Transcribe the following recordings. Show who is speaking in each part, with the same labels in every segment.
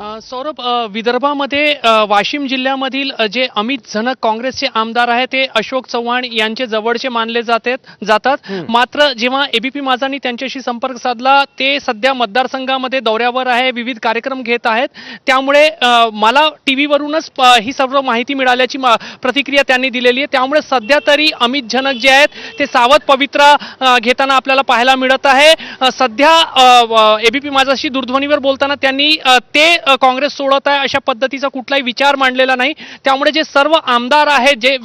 Speaker 1: सौरभ विदर्भामध्ये वाशिम जिल्ह्यामधील जे अमित झनक काँग्रेसचे आमदार आहे ते अशोक चव्हाण यांचे जवळचे मानले जातात जातात. मात्र जेव्हा एबीपी माझानी त्यांच्याशी संपर्क साधला ते सध्या मतदारसंघामध्ये दौऱ्यावर आहे विविध कार्यक्रम घेत आहेत. त्यामुळे मला टी व्हीवरूनच ही सर्व माहिती मिळाल्याची मा- प्रतिक्रिया त्यांनी दिलेली आहे. त्यामुळे सध्या तरी अमित झनक जे आहेत ते सावध पवित्रा घेताना आपल्याला पाहायला मिळत आहे. सध्या एबीपी माझाशी दूरध्वनीवर बोलताना त्यांनी ते काँग्रेस सोडत आहे अशा पद्धतीचा कुठलाही विचार मांडलेला नाही. त्यामुळे जे सर्व आमदार आहेत जे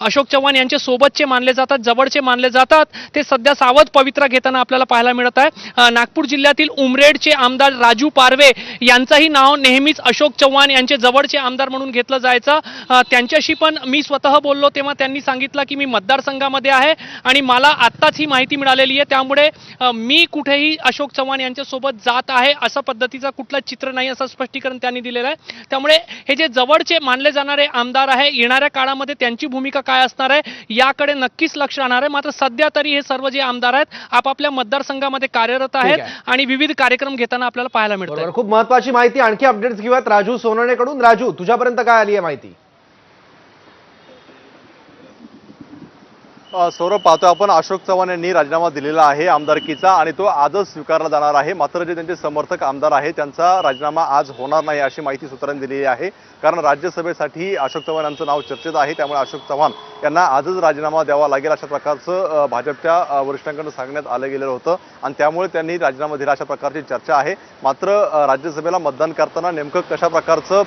Speaker 1: अशोक चव्हाण यांच्या सोबतचे मानले जातात जवळचे मानले जातात ते सध्या सावध पवित्रा घेताना आपल्याला पाहायला मिळत आहे. नागपूर जिल्ह्यातील उमरेडचे आमदार राजू पारवे यांचंही नाव नेहमीच अशोक चव्हाण यांचे जवळचे आमदार म्हणून घेतलं जायचं. त्यांच्याशी पण मी स्वतः बोललो तेव्हा त्यांनी सांगितलं की मी मतदारसंघामध्ये आहे आणि मला आत्ताच ही माहिती मिळालेली आहे. त्यामुळे मी कुठेही अशोक चव्हाण यांच्यासोबत जात आहे असं पद्धतीचं कुठलं चित्र नाही असं स्पष्टीकरण त्यांनी दिलेलं आहे. त्यामुळे हे जे जवळचे मानले जाणारे आमदार आहे येणाऱ्या काळामध्ये त्यांची भूमिका काय असणार आहे याकडे नक्कीच लक्ष राहणार आहे. मात्र सध्या तरी हे सर्व जे आमदार आहेत आपापल्या मतदारसंघामध्ये कार्यरत आहेत
Speaker 2: आहे.
Speaker 1: आणि विविध कार्यक्रम घेताना आपल्याला पाहायला मिळतं
Speaker 2: खूप महत्वाची माहिती आणखी अपडेट्स घेऊयात राजू सोनवणेकडून राजू तुझ्यापर्यंत काय आली आहे माहिती?
Speaker 3: सौरभ पाहतो आपण अशोक चव्हाण यांनी राजीनामा दिलेला आहे आमदारकीचा आणि तो आजच स्वीकारला जाणार आहे. मात्र जे त्यांचे समर्थक आमदार आहेत त्यांचा राजीनामा आज होणार नाही अशी माहिती सूत्रांनी दिलेली आहे. कारण राज्यसभेसाठी अशोक चव्हाण यांचं नाव चर्चेत आहे त्यामुळे अशोक चव्हाण यांना आजच राजीनामा द्यावा लागेल अशा प्रकारचं भाजपच्या वरिष्ठांकडून सांगण्यात आलं गेलेलं होतं आणि त्यामुळे त्यांनी राजीनामा दिला अशा प्रकारची चर्चा आहे. मात्र राज्यसभेला मतदान करताना नेमकं कशा प्रकारचं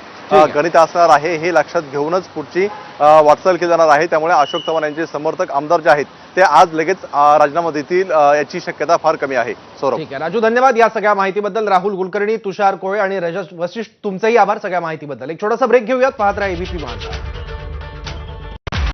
Speaker 3: गणित असणार आहे हे लक्षात घेऊनच पुढची वाटचाल केली जाणार आहे. त्यामुळे अशोक चव्हाण यांचे समर्थक आमदार जे आहेत ते आज लगेच राजीनामा देतील याची शक्यता फार कमी आहे. सौरभ.
Speaker 2: ठीक आहे. राजू धन्यवाद या सगळ्या माहितीबद्दल. राहुल कुलकर्णी तुषार कोळे आणि रजत वशिष्ठ तुमचेही आभार सगळ्या माहितीबद्दल. एक छोटासा ब्रेक घेऊयात. पाहत राहा एबीपी महाराष्ट्र.